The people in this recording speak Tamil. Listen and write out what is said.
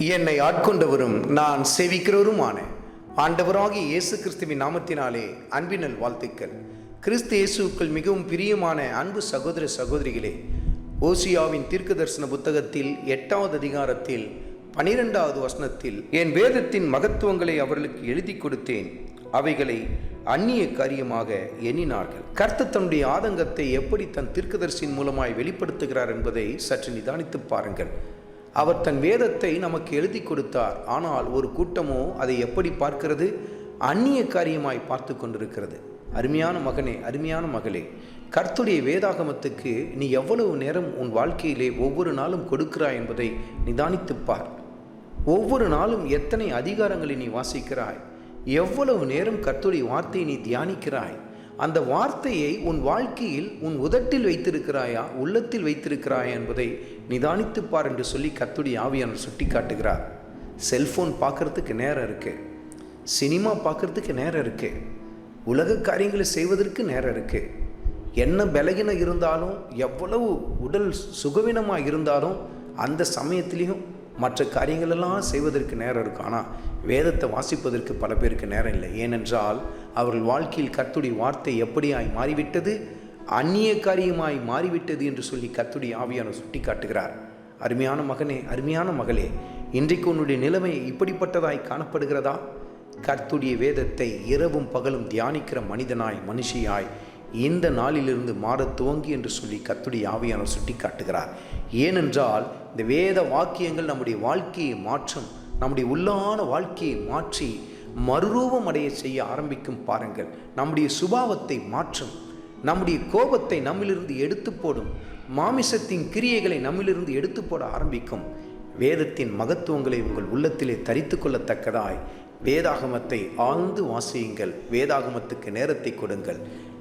என்னை ஆட்கொண்டவரும் நான் சேவிக்கிறவருமான. ஆண்டவராகிய இயேசு கிறிஸ்துவின் நாமத்தினாலே அன்பினல் வாழ்த்துக்கள் கிறிஸ்து இயேசுக்கள் மிகவும் பிரியமான அன்பு சகோதர சகோதரிகளே ஓசியாவின் தீர்க்க தரிசன புத்தகத்தில் எட்டாவது அதிகாரத்தில் பனிரெண்டாவது வசனத்தில் என் வேதத்தின் மகத்துவங்களை அவர்களுக்கு எழுதி கொடுத்தேன். அவைகளை அந்நிய காரியமாக எண்ணினார்கள். கர்த்த தன்னுடைய ஆதங்கத்தை எப்படி தன் தீர்க்கதரிசியின் மூலமாய் வெளிப்படுத்துகிறார் என்பதை சற்று நிதானித்துப் பாருங்கள். அவர் தன் வேதத்தை நமக்கு எழுதி கொடுத்தார். ஆனால் ஒரு கூட்டமோ அதை எப்படி பார்க்கிறது? அந்நிய காரியமாய் பார்த்து கொண்டிருக்கிறது. அருமையான மகனே அருமையான மகளே கர்த்துடைய வேதாகமத்துக்கு நீ எவ்வளவு நேரம் உன் வாழ்க்கையிலே ஒவ்வொரு நாளும் கொடுக்கிறாய் என்பதை நிதானித்துப்பார் ஒவ்வொரு நாளும் எத்தனை அதிகாரங்களை நீ வாசிக்கிறாய்? எவ்வளவு நேரம் கர்த்துடைய வார்த்தையை நீ தியானிக்கிறாய்? அந்த வார்த்தையை உன் வாழ்க்கையில் உன் உதட்டில் வைத்திருக்கிறாயா உள்ளத்தில் வைத்திருக்கிறாயா என்பதை நிதானித்துப் பார் என்று சொல்லி கத்துடி ஆவியானவர் சுட்டி காட்டுகிறார் செல்ஃபோன் பார்க்கறதுக்கு நேரம் இருக்கு. சினிமா பார்க்கறதுக்கு நேரம் இருக்கு. உலக காரியங்களை செய்வதற்கு நேரம் இருக்கு. என்ன பலகீனம் இருந்தாலும் எவ்வளவு உடல் சுகவீனமாக இருந்தாலும் அந்த சமயத்திலையும் மற்ற காரியங்களெல்லாம் செய்வதற்கு நேரம் இருக்கும். ஆனால் வேதத்தை வாசிப்பதற்கு பல பேருக்கு நேரம் இல்லை. ஏனென்றால் அவர்கள் வாழ்க்கையில் கத்துடைய வார்த்தை எப்படியாய் மாறிவிட்டது? அந்நிய காரியமாய் மாறிவிட்டது என்று சொல்லி கத்துடைய ஆவியான சுட்டி காட்டுகிறார் அருமையான மகனே அருமையான மகளே இன்றைக்கு உன்னுடைய நிலைமை இப்படிப்பட்டதாய் காணப்படுகிறதா? கர்த்துடைய வேதத்தை இரவும் பகலும் தியானிக்கிற மனிதனாய் மனுஷியாய் இந்த நாளிலிருந்து மாறத் துவங்கி என்று சொல்லி கத்துடைய ஆவியானவர் சுட்டி காட்டுகிறார் ஏனென்றால் இந்த வேத வாக்கியங்கள் நம்முடைய வாழ்க்கையை மாற்றும் நம்முடைய உள்ளான வாழ்க்கையை மாற்றி மறுரூபம் அடைய செய்ய ஆரம்பிக்கும் பாருங்கள். நம்முடைய சுபாவத்தை மாற்றும் நம்முடைய கோபத்தை நம்மிலிருந்து எடுத்து போடும் மாமிசத்தின் கிரியைகளை நம்மிலிருந்து எடுத்து போட ஆரம்பிக்கும். வேதத்தின் மகத்துவங்களை உங்கள் உள்ளத்திலே தரித்து கொள்ளத்தக்கதாய் வேதாகமத்தை ஆழ்ந்து வாசியுங்கள். வேதாகமத்துக்கு நேரத்தை கொடுங்கள்.